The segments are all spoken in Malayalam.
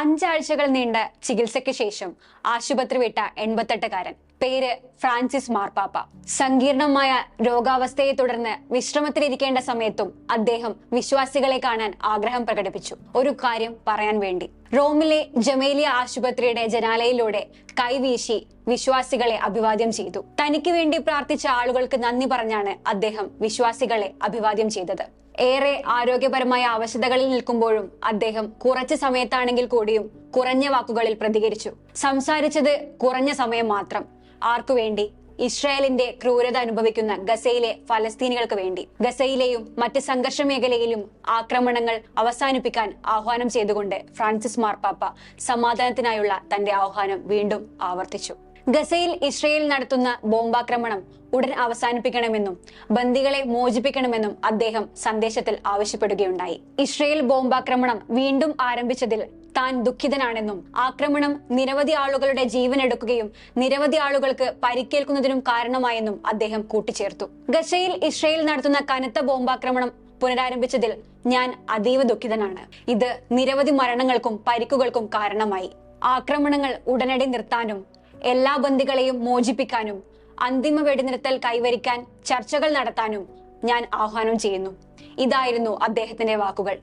അഞ്ചാഴ്ചകൾ നീണ്ട ചികിത്സയ്ക്ക് ശേഷം ആശുപത്രി വിട്ട എൺപത്തെട്ടുകാരൻ. പേര് ഫ്രാൻസിസ് മാർപ്പാപ്പ. സങ്കീർണമായ രോഗാവസ്ഥയെ തുടർന്ന് വിശ്രമത്തിലിരിക്കേണ്ട സമയത്തും അദ്ദേഹം വിശ്വാസികളെ കാണാൻ ആഗ്രഹം പ്രകടിപ്പിച്ചു. ഒരു കാര്യം പറയാൻ വേണ്ടി. റോമിലെ ജമേലിയ ആശുപത്രിയുടെ ജനാലയിലൂടെ കൈവീശി വിശ്വാസികളെ അഭിവാദ്യം ചെയ്തു. തനിക്ക് വേണ്ടി പ്രാർത്ഥിച്ച ആളുകൾക്ക് നന്ദി പറഞ്ഞാണ് അദ്ദേഹം വിശ്വാസികളെ അഭിവാദ്യം ചെയ്തത്. ഏറെ ആരോഗ്യപരമായ അവശതകളിൽ നിൽക്കുമ്പോഴും അദ്ദേഹം കുറച്ച് സമയത്താണെങ്കിൽ കൂടിയും കുറഞ്ഞ വാക്കുകളിൽ പ്രതികരിച്ചു. സംസാരിച്ചത് കുറഞ്ഞ സമയം മാത്രം. ആർക്കു വേണ്ടി? ഇസ്രായേലിന്റെ ക്രൂരത അനുഭവിക്കുന്ന ഗസയിലെ ഫലസ്തീനികൾക്ക് വേണ്ടി. ഗസയിലെയും മറ്റ് സംഘർഷ മേഖലയിലും ആക്രമണങ്ങൾ അവസാനിപ്പിക്കാൻ ആഹ്വാനം ചെയ്തുകൊണ്ട് ഫ്രാൻസിസ് മാർപ്പാപ്പ സമാധാനത്തിനായുള്ള തന്റെ ആഹ്വാനം വീണ്ടും ആവർത്തിച്ചു. ഗസയിൽ ഇസ്രയേൽ നടത്തുന്ന ബോംബാക്രമണം ഉടൻ അവസാനിപ്പിക്കണമെന്നും ബന്ദികളെ മോചിപ്പിക്കണമെന്നും അദ്ദേഹം സന്ദേശത്തിൽ ആവശ്യപ്പെടുകയുണ്ടായി. ഇസ്രയേൽ ബോംബാക്രമണം വീണ്ടും ആരംഭിച്ചതിൽ താൻ ദുഃഖിതനാണെന്നും ആക്രമണം നിരവധി ആളുകളുടെ ജീവൻ എടുക്കുകയും നിരവധി ആളുകൾക്ക് പരിക്കേൽക്കുന്നതിനും കാരണമായെന്നും അദ്ദേഹം കൂട്ടിച്ചേർത്തു. ഗസയിൽ ഇസ്രയേൽ നടത്തുന്ന കനത്ത ബോംബാക്രമണം പുനരാരംഭിച്ചതിൽ ഞാൻ അതീവ ദുഃഖിതനാണ്. ഇത് നിരവധി മരണങ്ങൾക്കും പരിക്കുകൾക്കും കാരണമായി. ആക്രമണങ്ങൾ ഉടനടി നിർത്താനും എല്ലാ ബന്ദികളെയും മോചിപ്പിക്കാനും അന്തിമ വെടിനിർത്തൽ കൈവരിക്കാൻ ചർച്ചകൾ നടത്താനും ഞാൻ ആഹ്വാനം ചെയ്യുന്നു. ഇതായിരുന്നു അദ്ദേഹത്തിന്റെ വാക്കുകൾ.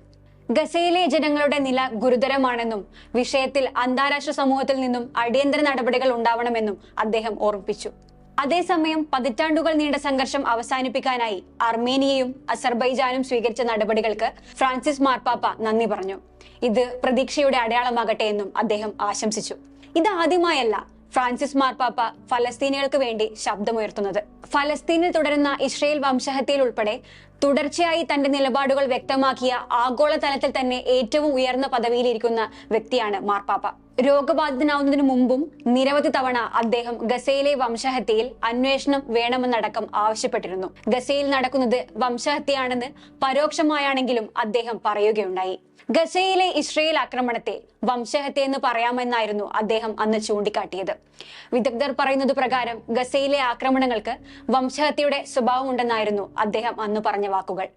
ഗസയിലെ ജനങ്ങളുടെ നില ഗുരുതരമാണെന്നും വിഷയത്തിൽ അന്താരാഷ്ട്ര സമൂഹത്തിൽ നിന്നും അടിയന്തര നടപടികൾ ഉണ്ടാവണമെന്നും അദ്ദേഹം ഓർമ്മിപ്പിച്ചു. അതേസമയം പതിറ്റാണ്ടുകൾ നീണ്ട സംഘർഷം അവസാനിപ്പിക്കാനായി അർമേനിയയും അസർബൈജാനും സ്വീകരിച്ച നടപടികൾക്ക് ഫ്രാൻസിസ് മാർപ്പാപ്പ നന്ദി പറഞ്ഞു. ഇത് പ്രതീക്ഷയുടെ അടയാളമാകട്ടെ എന്നും അദ്ദേഹം ആശംസിച്ചു. ഇതാദ്യമായല്ല ഫ്രാൻസിസ് മാർപ്പാപ്പ ഫലസ്തീനികൾക്ക് വേണ്ടി ശബ്ദമുയർത്തുന്നത്. ഫലസ്തീനിൽ തുടരുന്ന ഇസ്രയേൽ വംശഹത്യയിൽ ഉൾപ്പെടെ തുടർച്ചയായി തന്റെ നിലപാടുകൾ വ്യക്തമാക്കിയ ആഗോളതലത്തിൽ തന്നെ ഏറ്റവും ഉയർന്ന പദവിയിലിരിക്കുന്ന വ്യക്തിയാണ് മാർപ്പാപ്പ. രോഗബാധിതനാവുന്നതിനു മുമ്പും നിരവധി തവണ അദ്ദേഹം ഗസയിലെ വംശഹത്യയിൽ അന്വേഷണം വേണമെന്നടക്കം ആവശ്യപ്പെട്ടിരുന്നു. ഗസയിൽ നടക്കുന്നത് വംശഹത്യയാണെന്ന് പരോക്ഷമായാണെങ്കിലും അദ്ദേഹം പറയുകയുണ്ടായി. ഗസയിലെ ഇസ്രയേൽ ആക്രമണത്തെ വംശഹത്യ എന്ന് പറയാമെന്നായിരുന്നു അദ്ദേഹം അന്ന് ചൂണ്ടിക്കാട്ടിയത്. വിദഗ്ധർ പറയുന്നത് പ്രകാരം ഗസയിലെ ആക്രമണങ്ങൾക്ക് വംശഹത്യയുടെ സ്വഭാവമുണ്ടെന്നായിരുന്നു അദ്ദേഹം അന്ന് പറഞ്ഞ വാക്കുകൾ.